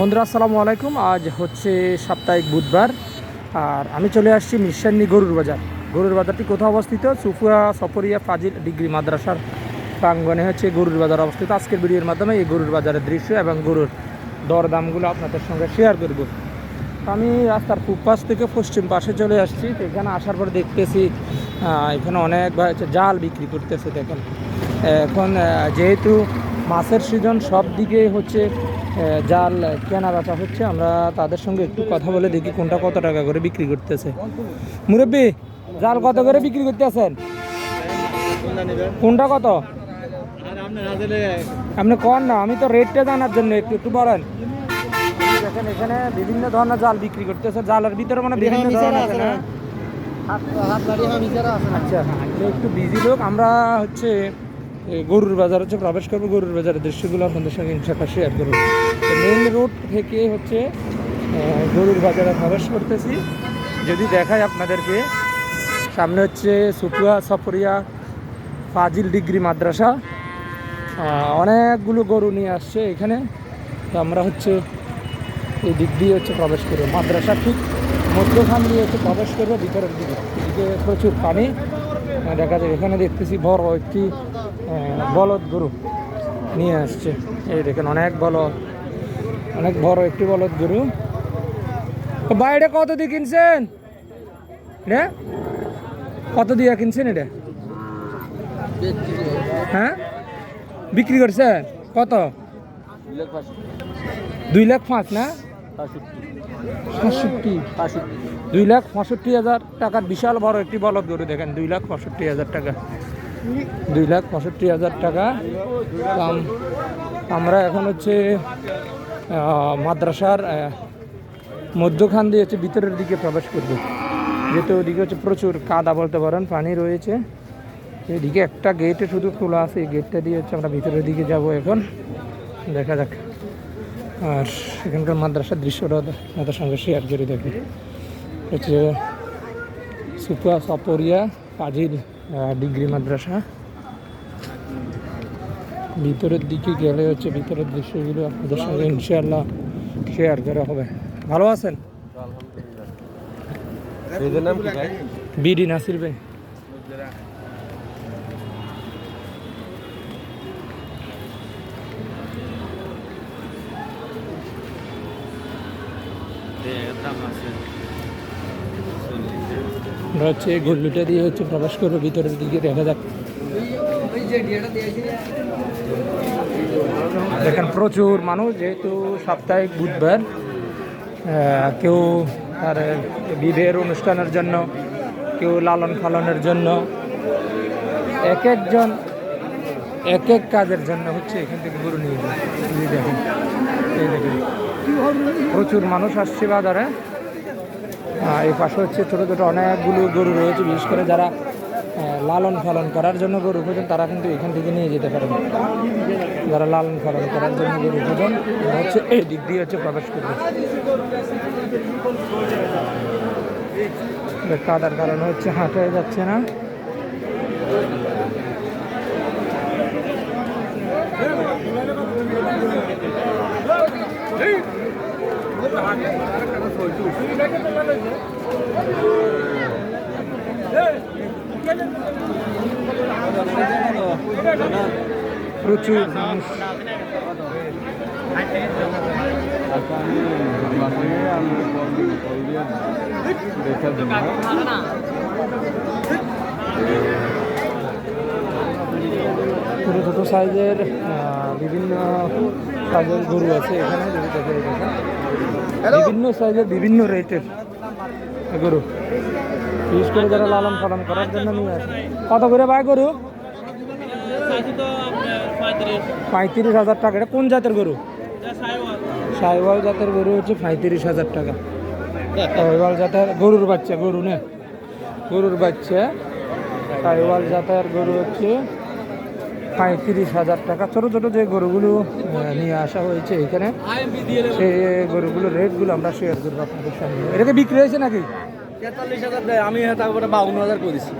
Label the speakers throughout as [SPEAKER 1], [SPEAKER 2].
[SPEAKER 1] বন্ধুরা, আসসালামু আলাইকুম। আজ হচ্ছে সাপ্তাহিক বুধবার, আর আমি চলে আসছি মিশান্নি গরুর বাজার। গরুর বাজারটি কোথাও অবস্থিত? সুফুয়া সফরিয়া ফাজিল ডিগ্রি মাদ্রাসার প্রাঙ্গনে হচ্ছে গরুর বাজার অবস্থিত। আজকের ভিডিওর মাধ্যমে এই গরুর বাজারের দৃশ্য এবং গরুর দরদামগুলো আপনাদের সঙ্গে শেয়ার করব। আমি রাস্তার পূব থেকে পশ্চিম পাশে চলে আসছি। এখানে আসার পর দেখতেছি এখানে অনেক হচ্ছে জাল বিক্রি করতেছে, দেখেন। এখন যেহেতু মাছের সিজন সব দিকে হচ্ছে জাল কেনা বেচা হচ্ছে। আমরা তাদের সঙ্গে একটু কথা বলে দেখি কোনটা কত টাকা করে বিক্রি করতেছে। মুরব্বী জাল কত করে বিক্রি করতেছেন? কোনটা কত? আপনি কন না আমি তো রেটটা জানার জন্য একটু একটু বলেন। দেখেন এখানে বিভিন্ন ধরনের জাল বিক্রি করতেছে। জালের ভিতরে মানে বিভিন্ন ধরনের আছে না? আচ্ছা একটু বিজি লোক। আমরা হচ্ছে গরুর বাজার হচ্ছে, প্রবেশ করব গরুর বাজারের দৃশ্যগুলো আপনাদের সঙ্গে ইনশাল্লাহ শেয়ার করব। মেন রোড থেকে হচ্ছে গরুর বাজারে প্রবেশ করতেছি। যদি দেখাই আপনাদেরকে, সামনে হচ্ছে সুপুয়া সফরিয়া ফাজিল ডিগ্রি মাদ্রাসা। অনেকগুলো গরু নিয়ে আসছে এখানে। তো আমরা হচ্ছে এই দিক দিয়ে হচ্ছে প্রবেশ করব। মাদ্রাসা ঠিক মধ্যখান দিয়ে হচ্ছে প্রবেশ করব, ভিতরের দিকে। এদিকে প্রচুর পানি। দেখা যায় এখানে দেখতেছি বড় একটি বলদ গরু নিয়ে আসছে। এই দেখেন, অনেক বলদ, অনেক বড় একটি বলদ গরু। বাইরে কত দিয়ে কিনছেন? এটা? কত দিয়ে কিনছেন এটা? হ্যাঁ? বিক্রি করছে? কত? দুই লাখ পাঁচ, না? দুই লাখ পঁয়ষট্টি হাজার টাকার বিশাল বড় একটি বলদ গরু, দেখেন, দুই লাখ পঁয়ষট্টি হাজার টাকা। দুই লাখ পঁয়ষট্টি হাজার টাকা। আমরা এখন হচ্ছে মাদ্রাসার মধ্যখান দিয়ে হচ্ছে ভিতরের দিকে প্রবেশ করব। যেহেতু ওদিকে হচ্ছে প্রচুর কাদা বলতে পারেন, পানি রয়েছে। এদিকে একটা গেটে শুধু খোলা আছে, এই গেটটা দিয়ে হচ্ছে আমরা ভিতরের দিকে যাব এখন। দেখা যাক। আর এখানকার মাদ্রাসার দৃশ্যটা আপনাদের সঙ্গে শেয়ার করে দেখি। হচ্ছে সুপুয়া সপরিয়া কাজির ডিগ্রি মাদ্রাসা। ভিতরের দিকে গেলে হচ্ছে ভিতরের দৃশ্যগুলো আপনাদের সঙ্গে ইনশাআল্লাহ শেয়ার করা হবে। ভালো আছেন?
[SPEAKER 2] এদের নাম কি ভাই?
[SPEAKER 1] বিডি নাসির ভাই। আমরা হচ্ছে গল্লিটা দিয়ে হচ্ছে প্রবেশ করব ভিতরের দিকে দেখা যাক। দেখেন প্রচুর মানুষ, যেহেতু সাপ্তাহিক বুধবার কেউ তার বিবাহের অনুষ্ঠানের জন্য, কেউ লালন পালনের জন্য, এক একজন, এক এক কাজের জন্য হচ্ছে এখান থেকে গরু নিয়ে যায়। দেখেন। প্রচুর মানুষ আসছে বাজারে। এই পাশে হচ্ছে ছোটো ছোটো অনেকগুলো গরু রয়েছে, বিশেষ করে যারা লালন পালন করার জন্য গরু খোঁজেন, তারা কিন্তু এখান থেকে নিয়ে যেতে পারেন। যারা লালন পালন করার জন্য গরু খোঁজেন হচ্ছে এই দিক দিয়ে হচ্ছে প্রবেশ করবে। কাদার কারণে হচ্ছে হাঁটা যাচ্ছে না। প্রচুর মানুষ। সাইজের বিভিন্ন সাইজের গরু আছে এখানে যদি দেখেন বিভিন্ন সাইজের বিভিন্ন রেটের গরু। বিশেষ করে যারা লালন পালন করার জন্য নিয়ে আসে। কত করে পায় গরু? পঁয়ত্রিশ হাজার টাকা। এটা কোন জাতের গরু? সাইওয়াল জাতের গরু হচ্ছে পঁয়ত্রিশ হাজার টাকা। সাইওয়াল জাতের গরুর বাচ্চা গরু না? গরুর বাচ্চা। সাইওয়াল জাতের গরু হচ্ছে পঁয়ত্রিশ হাজার টাকা। ছোটো ছোটো যে গরুগুলো নিয়ে আসা হয়েছে এখানে সেই গরুগুলোর রেটগুলো আমরা শেয়ার করব আপনাদের সঙ্গে এটাকে বিক্রি হয়েছে নাকি?
[SPEAKER 2] তেতাল্লিশ হাজার দেয় আমি তারপরে বাউন্ন হাজার করেছি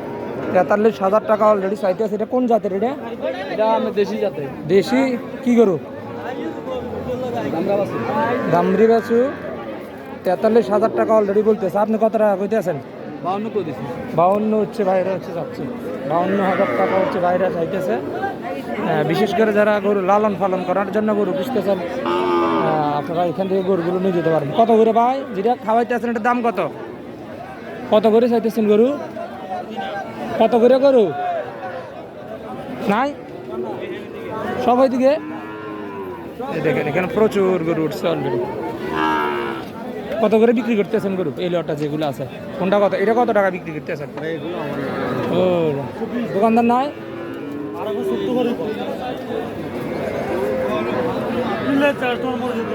[SPEAKER 1] তেতাল্লিশ হাজার টাকা অলরেডি চাইতে আছে। এটা কোন জাতের এটা?
[SPEAKER 2] এটা আমি দেশি জাতে
[SPEAKER 1] দেশি কি গরু? দামরি বাছু। তেতাল্লিশ হাজার টাকা অলরেডি বলতেছে। আপনি কত টাকা কইতে আছেন?
[SPEAKER 2] বাউন্ন
[SPEAKER 1] বাউন্ন হচ্ছে বাইরে হচ্ছে যাচ্ছে বাউন্ন হাজার টাকা হচ্ছে বাইরে চাইতেছে। বিশেষ করে যারা গরু লালন পালন করার জন্য গরু পুষতেছেন আপনারা এখান থেকে গরুগুলো নিয়ে যেতে পারেন কত করে ভাই? যেটা খাওয়াইতে আছেন এটার দাম কত? কত করে চাইতেছেন গরু? কত করে গরু? নাই? সবাই দিকে দেখেন এখানে প্রচুর গরু উঠছে অলরেডি কত করে বিক্রি করতেছেন গরু? এই লটটা যেগুলো আছে। কোনটা কত? এটা কত টাকা বিক্রি করতেছেন? ও, দোকানদার নাই?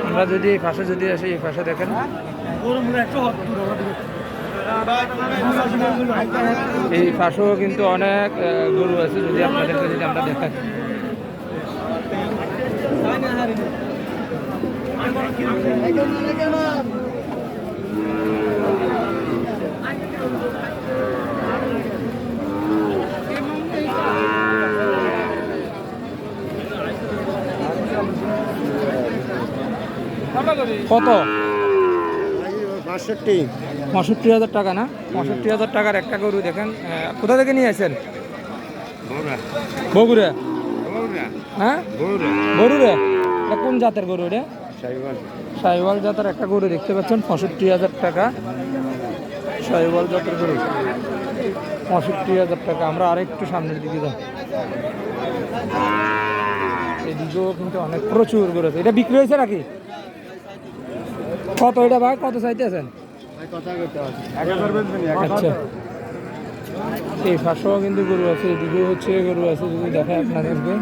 [SPEAKER 1] আমরা যদি এই পাশে যদি আসি, এই পাশে দেখেন। এই পাশেও কিন্তু অনেক গরু আছে, যদি আপনাদেরকে যদি আমরা দেখাই। কত?
[SPEAKER 3] বাষট্টি।
[SPEAKER 1] পঁয়ষট্টি হাজার টাকা না? পঁয়ষট্টি হাজার টাকার একটা গরু দেখেন কোথা থেকে নিয়ে আসেন? বগুড়া। হ্যাঁ? গরুরে এটা কোন জাতের গরু রে সাইওয়াল। জাতের একটা গরু দেখতে পাচ্ছেন পঁয়ষট্টি হাজার টাকা। সাইওয়াল জাতের গরু পঁয়ষট্টি হাজার টাকা। আমরা আরেকটু সামনের দিকে যাই। এদিকেও কিন্তু অনেক প্রচুর গরু আছে। এটা বিক্রি হয়েছে নাকি? কত এটা ভাই? কত চাইতে আছেন আচ্ছা। এই পাশেও কিন্তু গরু আছে এদিকে হচ্ছে গরু আছে, যদি দেখায় আপনাদেরকে।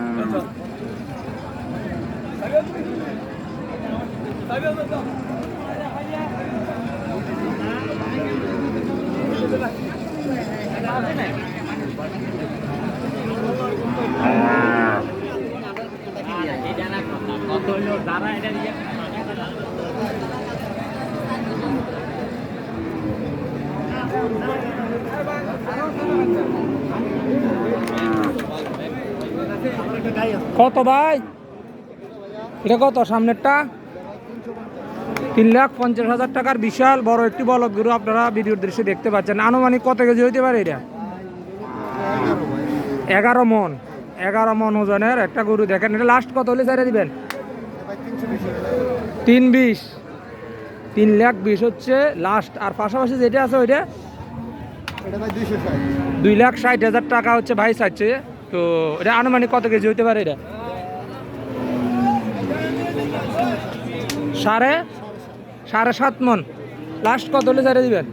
[SPEAKER 1] কত ভাই? এটা কত সামনেরটা? তিন লাখ পঞ্চাশ হাজার টাকার বিশাল বড় একটি বলদ গরু আপনারা ভিডিওর দৃশ্যে দেখতে পাচ্ছেন। আনুমানিক কত কেজি হইতে পারে এটা? এগারো মন এগারো মন ওজনের একটা গরু দেখেন। এটা লাস্ট কত হলে ছেড়ে দিবেন? তিন বিশ। তিন লাখ বিশ হচ্ছে লাস্ট আর পাশাপাশি যেটা আছে ওইটা? দুই লাখ ষাট হাজার টাকা হচ্ছে ভাই চাচ্ছে। তো এটা আনুমানিক কত কেজি হইতে পারে এটা? সাড়ে সাড়ে সাত মন। লাস্ট কত হলে ছেড়ে দিবেন?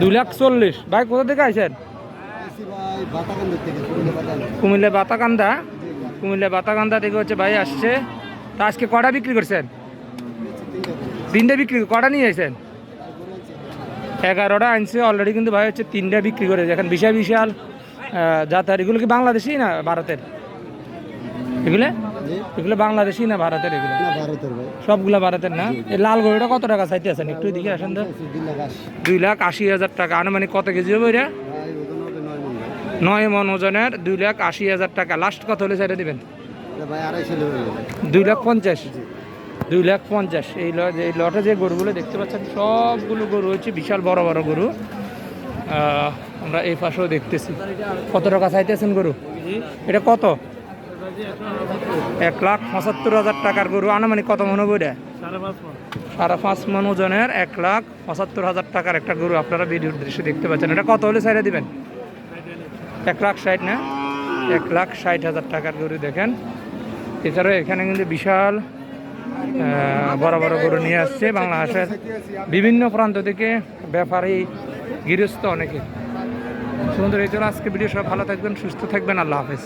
[SPEAKER 1] দুই লাখ চল্লিশ। ভাই কোথা থেকে আইছেন? কুমিল্লা বাতাকান্দা। কুমিল্লা বাতাকান্দা থেকে হচ্ছে ভাই আসছে। তা আজকে কটা বিক্রি করছেন? তিনটে বিক্রি কটা নিয়ে আসেন এগারোটা আনছে। অলরেডি কিন্তু ভাই হচ্ছে তিনটা বিক্রি করে। এখন বিশাল বিশাল আহ, এগুলো কি বাংলাদেশি না ভারতের? এগুলো? এগুলো বাংলাদেশি না ভারতের এগুলো?
[SPEAKER 3] না ভারতের ভাই।
[SPEAKER 1] সবগুলা ভারতের না? এই লাল গরুটা কত টাকা চাইতে আছেন? একটু দিকে আসেন তো। দুই লাখ আশি। হাজার টাকা। আনুমানিক কত কেজি হবে এটা?
[SPEAKER 3] ভাই ওজন হবে নয় মন
[SPEAKER 1] মন ওজনের দুই লাখ আশি হাজার টাকা। লাস্ট কত হলে ছেড়ে দিবেন? দুই লাখ পঞ্চাশ? দুই লাখ পঞ্চাশ। এই লট এই লটে যে গরুগুলো দেখতে পাচ্ছেন সবগুলো গরু হচ্ছে বিশাল বড় বড় গরু। আমরা এই পাশেও দেখতেছি। কত টাকা চাইতেছেন গরু? এটা কত? এক লাখ পঁচাত্তর হাজার টাকার গরু আনুমানিক কত মনে হবে এটা? সাড়ে পাঁচ মন। ওজনের এক লাখ পঁচাত্তর হাজার টাকার একটা গরু আপনারা ভিডিওর দৃশ্য দেখতে পাচ্ছেন। এটা কত হলে ছেড়ে দিবেন? এক লাখ ষাট না? এক লাখ ষাট হাজার টাকার গরু দেখেন। এছাড়াও এখানে কিন্তু বিশাল বড় বড় গরু নিয়ে আসছে বাংলাদেশের বিভিন্ন প্রান্ত থেকে ব্যাপারী গৃহস্থ অনেকে। সুন্দর এই জন্য আজকে ভিডিও। সব ভালো থাকবেন সুস্থ থাকবেন। আল্লাহ হাফেজ।